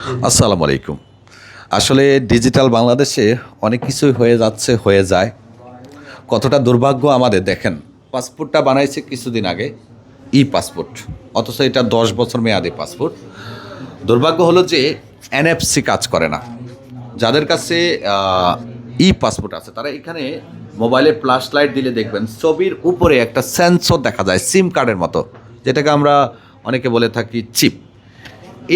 আসসালামু আলাইকুম। আসলে ডিজিটাল বাংলাদেশে অনেক কিছুই হয়ে যাচ্ছে, হয়ে যায়। কতটা দুর্ভাগ্য আমাদের, দেখেন, পাসপোর্টটা বানাইছে কিছুদিন আগে ই পাসপোর্ট অথচ এটা দশ বছর মেয়াদি পাসপোর্ট। দুর্ভাগ্য হলো যে এনএফসি কাজ করে না। যাদের কাছে ই পাসপোর্ট আছে, তারা এখানে মোবাইলে ফ্ল্যাশ লাইট দিলে দেখবেন, ছবির উপরে একটা সেন্সর দেখা যায়, সিম কার্ডের মতো, যেটাকে আমরা অনেকে বলে থাকি চিপ।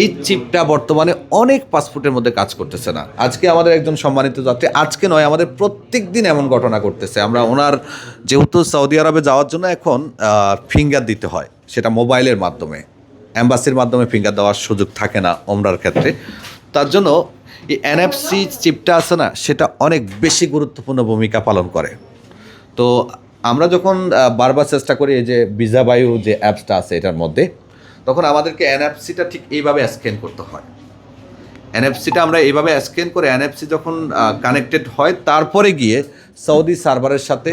এই চিপটা বর্তমানে অনেক পাসপোর্টের মধ্যে কাজ করতেছে না। আজকে আমাদের একজন সম্মানিত যাত্রী, আজকে নয়, আমাদের প্রত্যেক দিন এমন ঘটনা করতেছে আমরা ওনার যেহেতু সৌদি আরবে যাওয়ার জন্য এখন ফিঙ্গার দিতে হয়, সেটা মোবাইলের মাধ্যমে। অ্যাম্বাসির মাধ্যমে ফিঙ্গার দেওয়ার সুযোগ থাকে না ওমরার ক্ষেত্রে। তার জন্য এই এনএফসি চিপটা আছে না, সেটা অনেক বেশি গুরুত্বপূর্ণ ভূমিকা পালন করে। তো আমরা যখন বারবার চেষ্টা করি এই যে ভিসা বায়ু যে অ্যাপসটা আছে এটার মধ্যে তখন আমাদেরকে এনএফসিটা ঠিক এইভাবে স্ক্যান করতে হয়। এনএফসিটা আমরা এইভাবে স্ক্যান করে এনএফসি যখন কানেক্টেড হয়, তারপরে গিয়ে সৌদি সার্ভারের সাথে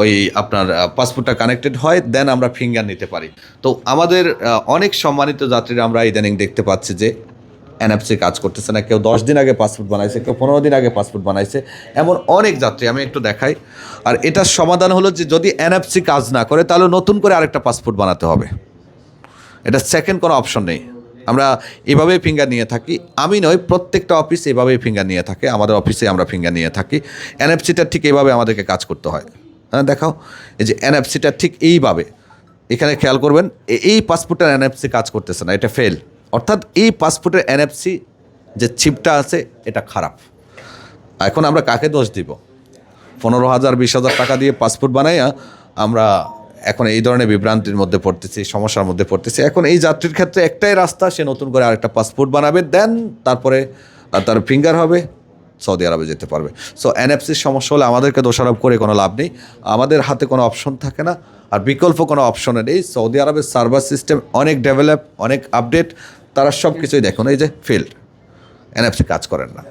ওই আপনার পাসপোর্টটা কানেক্টেড হয় দেন আমরা ফিঙ্গার নিতে পারি। তো আমাদের অনেক সম্মানিত যাত্রীরা আমরা ইদানিং দেখতে পাচ্ছি যে এনএফসি কাজ করতেছে না। কেউ দশ দিন আগে পাসপোর্ট বানাইছে, কেউ পনেরো দিন আগে পাসপোর্ট বানাইছে, এমন অনেক যাত্রী। আমি একটু দেখাই। আর এটার সমাধান হলো যে যদি এনএফসি কাজ না করে, তাহলে নতুন করে আরেকটা পাসপোর্ট বানাতে হবে। এটা সেকেন্ড কোনো অপশন নেই। আমরা এভাবেই ফিঙ্গার নিয়ে থাকি। আমি নয় প্রত্যেকটা অফিস এভাবেই ফিঙ্গার নিয়ে থাকে। আমাদের অফিসে আমরা ফিঙ্গার নিয়ে থাকি। এনএফসিটা ঠিক এইভাবে আমাদেরকে কাজ করতে হয়। হ্যাঁ দেখাও। এই যে এনএফসিটা ঠিক এইভাবে। এখানে খেয়াল করবেন এই পাসপোর্টের এনএফসি কাজ করতেছে না, এটা ফেল অর্থাৎ এই পাসপোর্টের এনএফসি যে চিপটা আছে, এটা খারাপ। এখন আমরা কাকে দোষ দিব? পনেরো হাজার, বিশ হাজার টাকা দিয়ে পাসপোর্ট বানাইয়া আমরা এখন এই ধরনের বিভ্রান্তির মধ্যে পড়তেছি সমস্যার মধ্যে পড়তেছে। এখন এই যাত্রীর ক্ষেত্রে একটাই রাস্তা, সে নতুন করে আরেকটা পাসপোর্ট বানাবে দেন তারপরে তার ফিঙ্গার হবে, সৌদি আরবে যেতে পারবে। সো এনএফসির সমস্যা হলে আমাদেরকে দোষারোপ করে কোনো লাভ নেই। আমাদের হাতে কোনো অপশন থাকে না, আর বিকল্প কোনো অপশনে নেই। সৌদি আরবের সার্ভার সিস্টেম অনেক ডেভেলপ অনেক আপডেট তারা সব কিছুই দেখুন, এই যে ফিল্ড এনএফসি কাজ করেন না।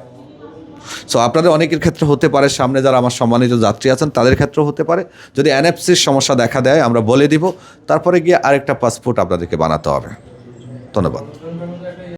সো আপনাদের অনেকের ক্ষেত্রে হতে পারে, সামনে যারা আমার সম্মানিত যাত্রী আছেন, তাদের ক্ষেত্রেও হতে পারে। যদি এনএফসির সমস্যা দেখা দেয়, আমরা বলে দিব। তারপরে গিয়ে আরেকটা পাসপোর্ট আপনাদেরকে বানাতে হবে। ধন্যবাদ।